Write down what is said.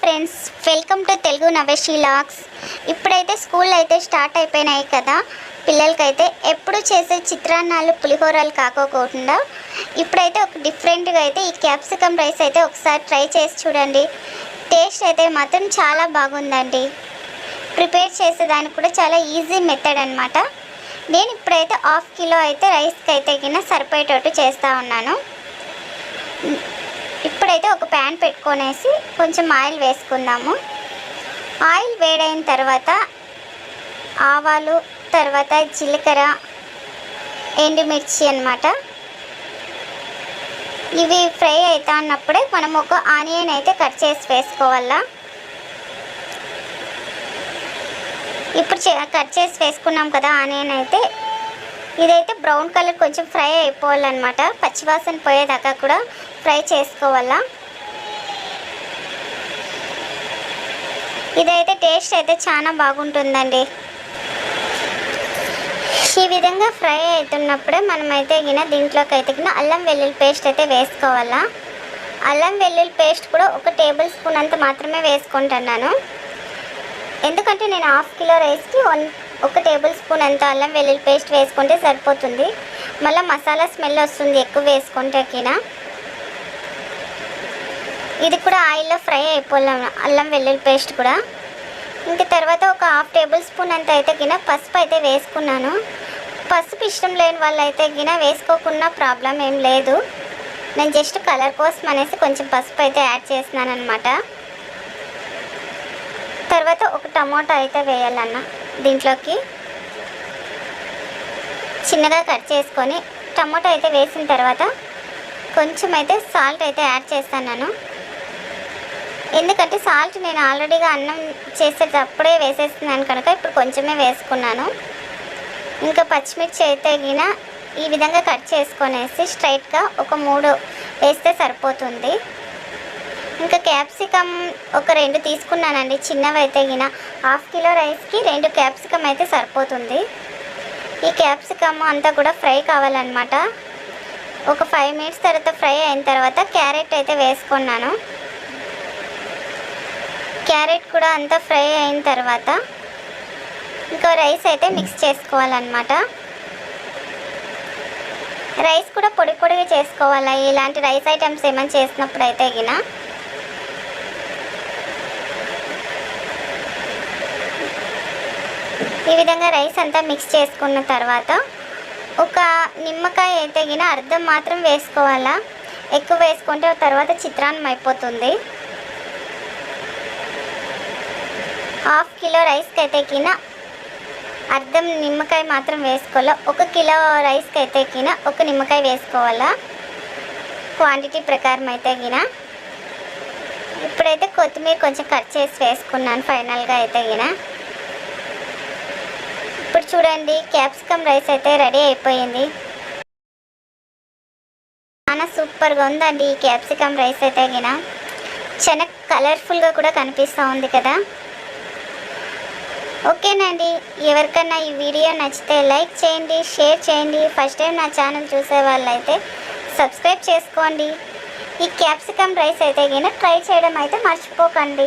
Friends welcome to Telugu నవేషి logs ఇప్పుడైతే school అయితే స్టార్ట్ అయిపోయినాయి కదా. పిల్లలకైతే ఎప్పుడు చేసే చిత్రాన్నాలు పులిహోరలు కాకోకుండా ఇప్పుడైతే ఒక డిఫరెంట్గా అయితే ఈ క్యాప్సికమ్ రైస్ అయితే ఒకసారి ట్రై చేసి చూడండి. టేస్ట్ అయితే మాత్రం చాలా బాగుందండి. ప్రిపేర్ చేసేదానికి కూడా చాలా ఈజీ మెథడ్ అనమాట నేను ఇప్పుడైతే హాఫ్ కిలో అయితే రైస్కి అయితే కింద సరిపోయేటట్టు చేస్తూ ఉన్నాను. ఇప్పుడైతే ఒక ప్యాన్ పెట్టుకొనేసి కొంచెం ఆయిల్ వేసుకుందాము. ఆయిల్ వేడైన తర్వాత ఆవాలు తర్వాత జీలకర్ర ఎండుమిర్చి అన్నమాట. ఇవి ఫ్రై అవుతా ఉన్నప్పుడే మనం ఒక ఆనియన్ అయితే కట్ చేసి వేసుకోవాలా? ఇప్పుడు చే- కట్ చేసి వేసుకున్నాం కదా ఆనియన్ అయితే ఇదైతే బ్రౌన్ కలర్ కొంచెం ఫ్రై అయిపోవాలన్నమాట. పచ్చివాసన పోయేదాకా కూడా ఫ్రై చేసుకోవాలా. ఇదైతే టేస్ట్ అయితే చాలా బాగుంటుందండి. ఈ విధంగా ఫ్రై అవుతున్నప్పుడే మనమైతే గిన దీంట్లోకి అయితే గిన అల్లం వెల్లుల్లి పేస్ట్ అయితే వేసుకోవాలా. అల్లం వెల్లుల్లి పేస్ట్ కూడా ఒక టేబుల్ స్పూన్ అంత మాత్రమే వేసుకుంటున్నాను. ఎందుకంటే నేను హాఫ్ కిలో రైస్కి వన్ ఒక టేబుల్ స్పూన్ అంత అల్లం వెల్లుల్లి పేస్ట్ వేసుకుంటే సరిపోతుంది. మళ్ళీ మసాలా స్మెల్ వస్తుంది ఎక్కువ వేసుకుంటేకినా. ఇది కూడా ఆయిల్లో ఫ్రై అయిపోలేము అల్లం వెల్లుల్లి పేస్ట్ కూడా. ఇంక తర్వాత ఒక హాఫ్ టేబుల్ స్పూన్ అంత అయితే గిన పసుపు అయితే వేసుకున్నాను. పసుపు ఇష్టం లేని వాళ్ళు అయితే గిన వేసుకోకుండా ప్రాబ్లం ఏం లేదు. నేను జస్ట్ కలర్ కోసం అనేసి కొంచెం పసుపు అయితే యాడ్ చేసినాను అనమాట తర్వాత ఒక టమోటా అయితే వేయాలన్నా. దీంట్లోకి చిన్నగా కట్ చేసుకొని టమాటో అయితే వేసిన తర్వాత కొంచెం అయితే సాల్ట్ అయితే యాడ్ చేస్తాను ఎందుకంటే సాల్ట్ నేను ఆల్రెడీగా అన్నం చేసేటప్పుడే వేసేస్తున్నాను కనుక ఇప్పుడు కొంచెమే వేసుకున్నాను. ఇంకా పచ్చిమిర్చి అయితే గిన ఈ విధంగా కట్ చేసుకొనేసి స్ట్రైట్గా ఒక మూడు వేస్తే సరిపోతుంది. ఇంకా క్యాప్సికమ్ ఒక రెండు తీసుకున్నానండి. చిన్నవి అయితే గిన హాఫ్ కిలో రైస్కి రెండు క్యాప్సికమ్ అయితే సరిపోతుంది. ఈ క్యాప్సికమ్ అంతా కూడా ఫ్రై కావాలన్నమాట. ఒక ఫైవ్ మినిట్స్ తర్వాత ఫ్రై అయిన తర్వాత క్యారెట్ అయితే వేసుకున్నాను. క్యారెట్ కూడా అంతా ఫ్రై అయిన తర్వాత ఇంకా రైస్ అయితే మిక్స్ చేసుకోవాలన్నమాట. రైస్ కూడా పొడి పొడిగా చేసుకోవాలి? ఇలాంటి రైస్ ఐటమ్స్ ఏమైనా చేసినప్పుడు అయితే గిన ఈ విధంగా రైస్ అంతా మిక్స్ చేసుకున్న తర్వాత ఒక నిమ్మకాయ అయితే గిన మాత్రం వేసుకోవాలా? ఎక్కువ వేసుకుంటే తర్వాత చిత్రాన్నం అయిపోతుంది. హాఫ్ కిలో రైస్కి అయితే కిన అర్ధం నిమ్మకాయ మాత్రం వేసుకోవాలా? ఒక కిలో రైస్కి అయితే కిన ఒక నిమ్మకాయ వేసుకోవాలా? క్వాంటిటీ ప్రకారం అయితే గిన. ఇప్పుడైతే కొత్తిమీర కొంచెం కట్ చేసి వేసుకున్నాను ఫైనల్గా అయితే గిన. చూడండి క్యాప్సికమ్ రైస్ అయితే రెడీ అయిపోయింది. చాలా సూపర్గా ఉందండి ఈ క్యాప్సికమ్ రైస్ అయితే గిన. చాలా కలర్ఫుల్గా కూడా కనిపిస్తూ ఉంది కదా. ఓకేనండి ఎవరికన్నా ఈ వీడియో నచ్చితే లైక్ చేయండి షేర్ చేయండి. ఫస్ట్ టైం నా ఛానల్ చూసే వాళ్ళైతే సబ్స్క్రైబ్ చేసుకోండి. ఈ క్యాప్సికమ్ రైస్ అయితే గిన ట్రై చేయడం అయితే మర్చిపోకండి.